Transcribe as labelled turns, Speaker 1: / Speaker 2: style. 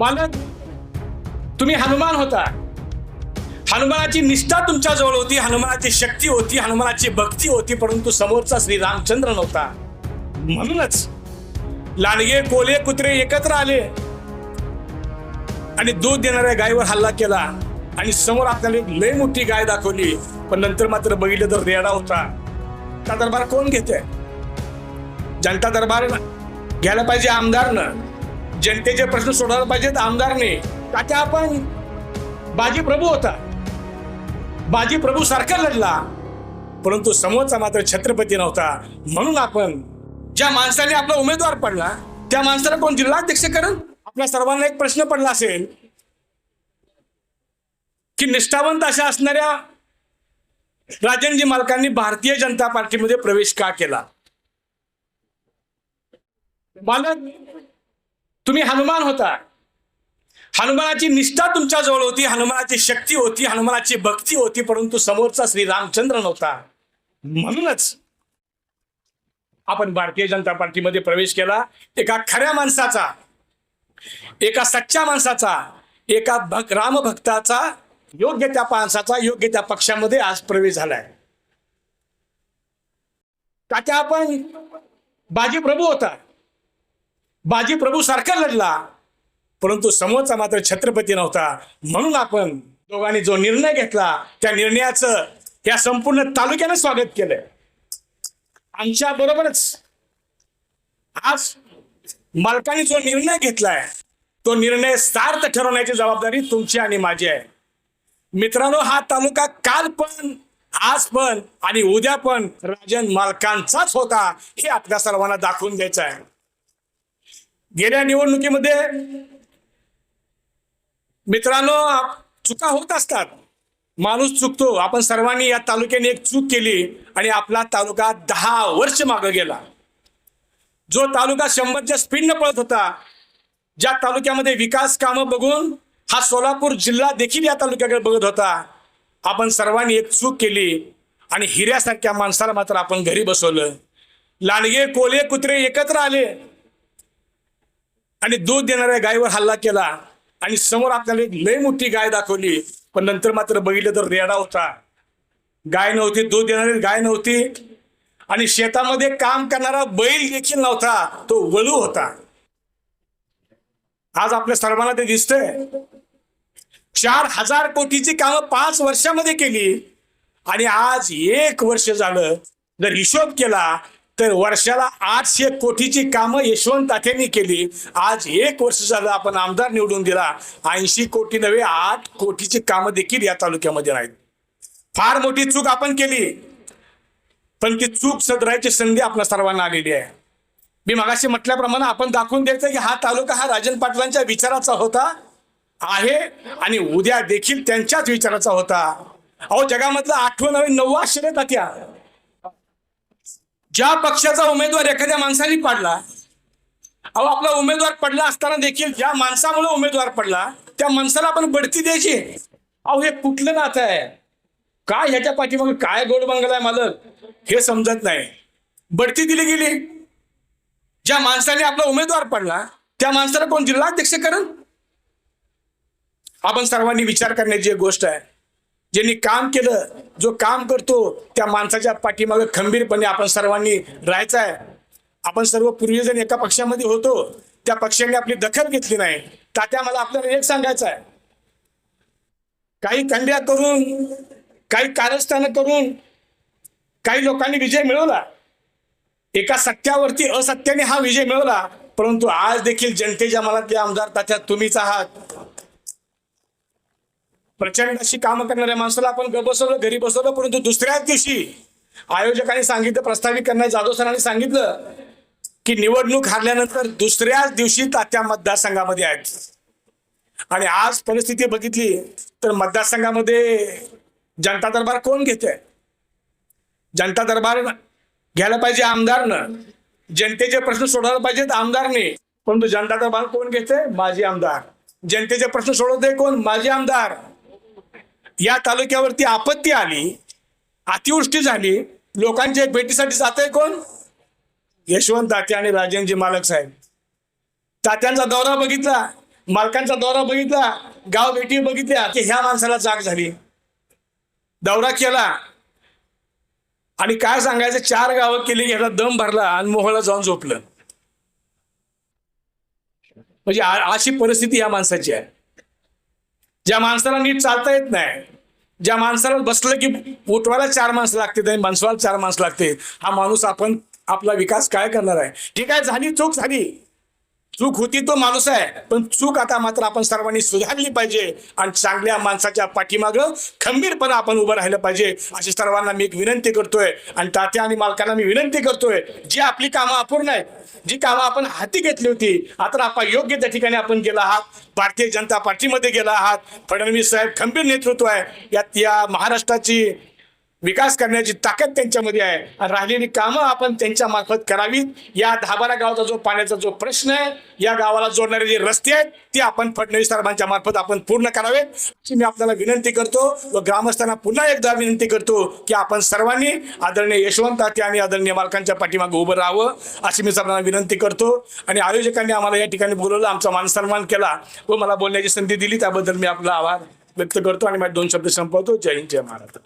Speaker 1: मालक तुम्ही हनुमान होता. हनुमानाची निष्ठा तुमच्या जवळ होती हनुमानाची शक्ती होती हनुमानाची भक्ती होती परंतु समोरचा श्री रामचंद्र नव्हता. म्हणूनच लांडगे कोले कुत्रे एकत्र आले. आणि दूध देणाऱ्या गायीवर हल्ला केला. आणि समोर आपल्याला एक लय मोठी गाय दाखवली. पण नंतर मात्र बघितलं तर रेडा होता. त्या दरबार कोण घेते जनता दरबार घ्यायला पाहिजे आमदारनं. जनतेचे प्रश्न सोडवायला पाहिजेत आमदारने. का आपण बाजी प्रभू होता. बाजी प्रभू सारखा लढला. परंतु समोरचा मात्र छत्रपती नव्हता. म्हणून आपण ज्या माणसाने आपला उमेदवार पडला त्या माणसाला कोण जिल्हाध्यक्ष करण आपल्या सर्वांना एक प्रश्न पडला असेल. की निष्ठावंत अशा असणाऱ्या राजनजी मालकांनी भारतीय जनता पार्टीमध्ये प्रवेश का केला? मालक तुम्ही हनुमान होता. हनुमानाची निष्ठा तुमच्या जवळ होती हनुमानाची शक्ती होती हनुमानाची भक्ती होती परंतु समोरचा श्री रामचंद्र नव्हता. म्हणूनच आपण भारतीय जनता पार्टीमध्ये प्रवेश केला. एका खऱ्या माणसाचा एका सच्च्या माणसाचा एका भक रामभक्ताचा योग्य त्या माणसाचा योग्य त्या पक्षामध्ये आज प्रवेश झालाय. का त्या आपण बाजी प्रभू होता. बाजी प्रभू सारखा लढला. परंतु समोरचा मात्र छत्रपती नव्हता. म्हणून आपण दोघांनी जो निर्णय घेतला त्या निर्णयाचं या संपूर्ण तालुक्यानं स्वागत केलंय. आमच्या बरोबरच आज मालकाने जो निर्णय घेतलाय तो निर्णय सार्थ ठरवण्याची जबाबदारी तुमची आणि माझी आहे. मित्रांनो हा तालुका काल पण आज पण आणि उद्या पण राजन मालकांचाच होता हे आपल्या सर्वांना दाखवून द्यायचं आहे. गेल्या निवडणुकीमध्ये मित्रांनो चुका होत असतात. माणूस चुकतो. आपण सर्वांनी या तालुक्याने एक चूक केली आणि आपला तालुका दहा वर्ष मागं गेला. जो तालुका शंभरच्या स्पीडनं पळत होता ज्या तालुक्यामध्ये विकास कामं बघून हा सोलापूर जिल्हा देखील या तालुक्याकडे बघत होता आपण सर्वांनी एक चूक केली आणि हिऱ्यासारख्या माणसाला मात्र आपण घरी बसवलं. लांडगे कोले कुत्रे एकत्र आले. आणि दूध देणाऱ्या गायीवर हल्ला केला. आणि समोर आपल्याला एक लय मोठी गाय दाखवली. पण नंतर मात्र बघितलं तर रेडा होता. गाय नव्हती दूध देणारी गाय नव्हती. आणि शेतामध्ये काम करणारा बैल देखील नव्हता. तो वळू होता. आज आपल्या सर्वांना ते दिसतंय. चार हजार कोटीची कामं पाच वर्षामध्ये केली. आणि आज एक वर्ष झालं जर हिशोब केला तर वर्षाला आठशे कोटीची कामं यशवंत तात्यांनी केली. आज एक वर्ष झालं आपण आमदार निवडून दिला. ऐंशी कोटी नव्हे आठ कोटीची कामं देखील या तालुक्यामध्ये नाहीत. फार मोठी चूक आपण केली. पण ती चूक सदरायची संधी आपल्या सर्वांना आलेली आहे. मी मगाशी म्हटल्याप्रमाणे आपण दाखवून द्यायचं की हा तालुका हा राजन पाटलांच्या विचाराचा होता आहे आणि उद्या देखील त्यांच्याच विचाराचा होता. अहो जगामधलं आठवं नवीन नववं आश्चर्य तात्या. ज्या पक्षाचा उमेदवार एखाद्या माणसाने पाडला अहो आपला उमेदवार पडला असताना देखील ज्या माणसामुळे उमेदवार पडला त्या माणसाला आपण बढती द्यायची अहो हे कुठलं नातं आहे? काय ह्याच्या पाठीमागे काय गोड बंगला आहे मालक? हे समजत नाही. बढती दिली गेली. ज्या माणसाने आपला उमेदवार पडला त्या माणसाला कोण जिल्हाध्यक्ष करण आपण सर्वांनी विचार करण्याची एक गोष्ट आहे. ज्यांनी काम केलं जो काम करतो त्या माणसाच्या पाठीमागं खंबीरपणे आपण सर्वांनी राहायचं आहे. आपण सर्व पूर्वीजण एका पक्षामध्ये होतो. त्या पक्षाने आपली दखल घेतली नाही. तात्या मला आपल्याला एक सांगायचं आहे. काही कंड्या करून काही कारस्थानं करून काही लोकांनी विजय मिळवला. एका सत्यावरती असत्याने हा विजय मिळवला. परंतु आज देखील जनतेच्या मनातले आमदार तात्या तुम्हीच आहात. प्रचंड अशी कामं करणाऱ्या माणसाला आपण ग बसवलं घरी बसवलं परंतु दुसऱ्याच दिवशी आयोजकांनी सांगितलं प्रस्तावित करणाऱ्या जाधव सरांनी सांगितलं की निवडणूक हारल्यानंतर दुसऱ्याच दिवशी तात्या मतदारसंघामध्ये आहेत. आणि आज परिस्थिती बघितली तर मतदारसंघामध्ये जनता दरबार कोण घेते जनता दरबार घ्यायला पाहिजे आमदारनं. जनतेचे प्रश्न सोडवायला पाहिजेत आमदारने. परंतु जनता दरबार कोण घेते माजी आमदार. जनतेचे प्रश्न सोडवते कोण? माजी आमदार. या तालुक्यावरती आपत्ती आली अतिवृष्टी झाली लोकांच्या भेटीसाठी जाते कोण? यशवंत तात्या आणि राजेंजी मालक साहेब. तात्यांचा दौरा बघितला मालकांचा दौरा बघितला गाव भेटी बघितल्या की ह्या माणसाला जाग झाली. दौरा केला. आणि काय सांगायचं चार गावं केली ह्याला दम भरला आणि मोहळा जाऊन झोपलं. म्हणजे अशी परिस्थिती या माणसाची आहे. ज्या माणसाला नीट चालता येत नाही ज्या माणसाला बसलं की उठवायला चार माणसं लागते आणि माणसाला चार माणसं लागते हा माणूस आपण आपला विकास काय करणार आहे? ठीक आहे झाली चूक झाली. चूक होती तो माणूस आहे. पण चूक आता मात्र आपण सर्वांनी सुधारली पाहिजे आणि चांगल्या माणसाच्या पाठीमागं खंबीरपणे आपण उभं राहिलं पाहिजे अशी सर्वांना मी एक विनंती करतोय आणि तात्या आणि मालकांना मी विनंती करतोय जी आपली कामं अपूर्ण आहेत जी कामं आपण हाती घेतली होती आता आपण योग्य त्या ठिकाणी आपण गेला आहात भारतीय जनता पार्टीमध्ये गेला आहात. फडणवीस साहेब खंबीर नेतृत्व आहे. यात या महाराष्ट्राची विकास करण्याची ताकद त्यांच्यामध्ये आहे. आणि राहिलेली कामं आपण त्यांच्या मार्फत करावीत. या धाबारा गावाचा जो पाण्याचा जो प्रश्न आहे या गावाला जोडणारे जे रस्ते आहेत ते आपण फडणवीस साहेबांच्या मार्फत आपण पूर्ण करावेत. अशी मी आपल्याला विनंती करतो व ग्रामस्थांना पुन्हा एकदा विनंती करतो की आपण सर्वांनी आदरणीय यशवंत तात्या आणि आदरणीय मालकांच्या पाठीमागे उभं राहावं अशी मी सर्वांना विनंती करतो. आणि आयोजकांनी आम्हाला या ठिकाणी बोलवलं आमचा मान सन्मान केला व मला बोलण्याची संधी दिली. त्याबद्दल मी आपला आभार व्यक्त करतो आणि माझे दोन शब्द संपवतो. जय हिंद जय महाराष्ट्र.